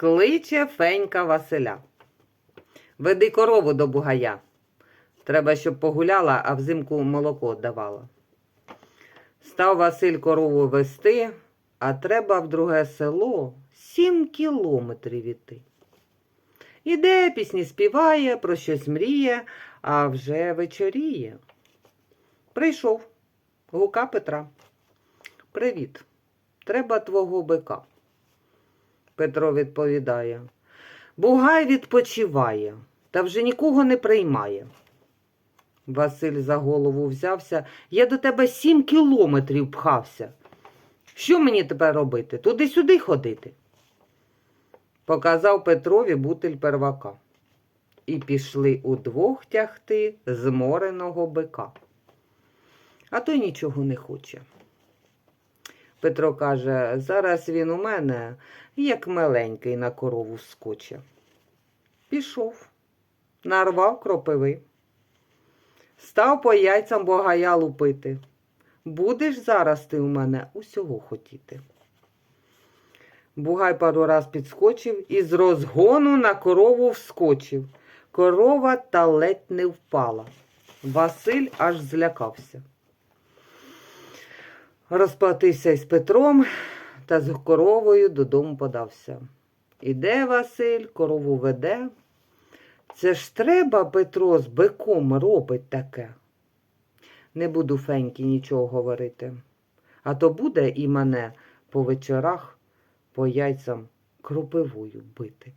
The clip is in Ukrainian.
Кличе Фенька Василя. Веди корову до бугая. Треба, щоб погуляла, а взимку молоко давала. Став Василь корову вести, а треба в друге село сім кілометрів іти. Іде, пісні співає, про щось мріє, а вже вечоріє. Прийшов гука Петра. Привіт. Треба твого бика. Петро відповідає. Бугай відпочиває, та вже нікого не приймає. Василь за голову взявся. Я до тебе сім кілометрів пхався. Що мені тепер робити? Туди-сюди ходити? Показав Петрові бутиль первака. І пішли удвох тягти змореного бика. А той нічого не хоче. Петро каже, зараз він у мене, як миленький на корову скоче. Пішов, нарвав кропиви, став по яйцям богая лупити. Будеш зараз ти у мене усього хотіти. Бугай пару раз підскочив і з розгону на корову вскочив. Корова та ледь не впала. Василь аж злякався. Розплатився із Петром та з коровою додому подався. Іде Василь, корову веде. Це ж треба Петро з биком робить таке. Не буду Феньки нічого говорити. А то буде і мене по вечорах по яйцям кропивою бити.